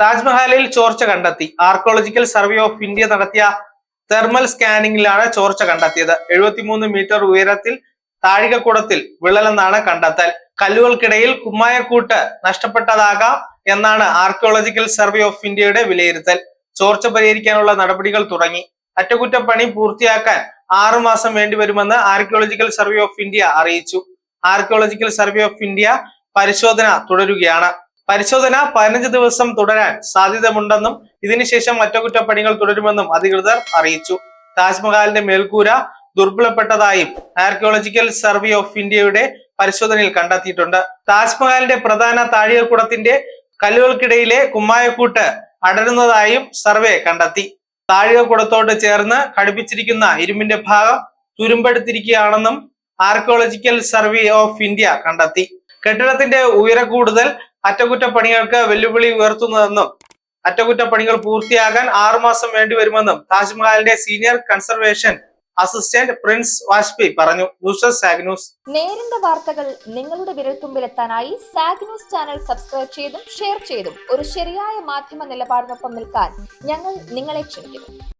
താജ്മഹലിൽ ചോർച്ച കണ്ടെത്തി. Archaeological survey of India നടത്തിയ തെർമൽ സ്കാനിങ്ങിലാണ് ചോർച്ച കണ്ടെത്തിയത്. എഴുപത്തിമൂന്ന് മീറ്റർ ഉയരത്തിൽ താഴികക്കുടത്തിൽ വിള്ളലെന്നാണ് കണ്ടെത്തൽ. കല്ലുകൾക്കിടയിൽ കുമ്മായക്കൂട്ട് നഷ്ടപ്പെട്ടതാകാം എന്നാണ് ആർക്കിയോളജിക്കൽ സർവേ ഓഫ് ഇന്ത്യയുടെ വിലയിരുത്തൽ. ചോർച്ച പരിഹരിക്കാനുള്ള നടപടികൾ തുടങ്ങി. അറ്റകുറ്റപ്പണി പൂർത്തിയാക്കാൻ ആറുമാസം വേണ്ടിവരുമെന്ന് ആർക്കിയോളജിക്കൽ സർവേ ഓഫ് ഇന്ത്യ അറിയിച്ചു. ആർക്കിയോളജിക്കൽ സർവേ ഓഫ് ഇന്ത്യ പരിശോധന തുടരുകയാണ്. പരിശോധന പതിനഞ്ച് ദിവസം തുടരാൻ സാധ്യതയുണ്ടെന്നും ഇതിനുശേഷം അറ്റകുറ്റപ്പണികൾ തുടരുമെന്നും അധികൃതർ അറിയിച്ചു. താജ്മഹലിന്റെ മേൽക്കൂര ദുർബലപ്പെട്ടതായും ആർക്കിയോളജിക്കൽ സർവേ ഓഫ് ഇന്ത്യയുടെ പരിശോധനയിൽ കണ്ടെത്തിയിട്ടുണ്ട്. താജ്മഹലിന്റെ പ്രധാന താഴികക്കുടത്തിന്റെ കല്ലുകൾക്കിടയിലെ കുമ്മായക്കൂട്ട് അടരുന്നതായും സർവേ കണ്ടെത്തി. താഴികക്കുടത്തോട് ചേർന്ന് ഘടിപ്പിച്ചിരിക്കുന്ന ഇരുമ്പിന്റെ ഭാഗം തുരുമ്പെടുത്തിരിക്കുകയാണെന്നും ആർക്കിയോളജിക്കൽ സർവേ ഓഫ് ഇന്ത്യ കണ്ടെത്തി. കെട്ടിടത്തിന്റെ ഉയര കൂടുതൽ അറ്റകുറ്റപ്പണികൾക്ക് വെല്ലുവിളി ഉയർത്തുന്നതെന്നും അറ്റകുറ്റപ്പണികൾ പൂർത്തിയാകാൻ ആറുമാസം വേണ്ടിവരുമെന്നും താജ്മഹലിന്റെ senior conservation assistant Prince Vajpayee പറഞ്ഞു. ന്യൂസ് നേരിന്റെ വാർത്തകൾ നിങ്ങളുടെ വിരൽത്തുമ്പിലെത്താനായി സാഗ് ചാനൽ സബ്സ്ക്രൈബ് ചെയ്തും ഷെയർ ചെയ്തും ഒരു ശരിയായ മാധ്യമ നിലപാടിനൊപ്പം നിൽക്കാൻ ഞങ്ങൾ നിങ്ങളെ ക്ഷണിക്കുന്നു.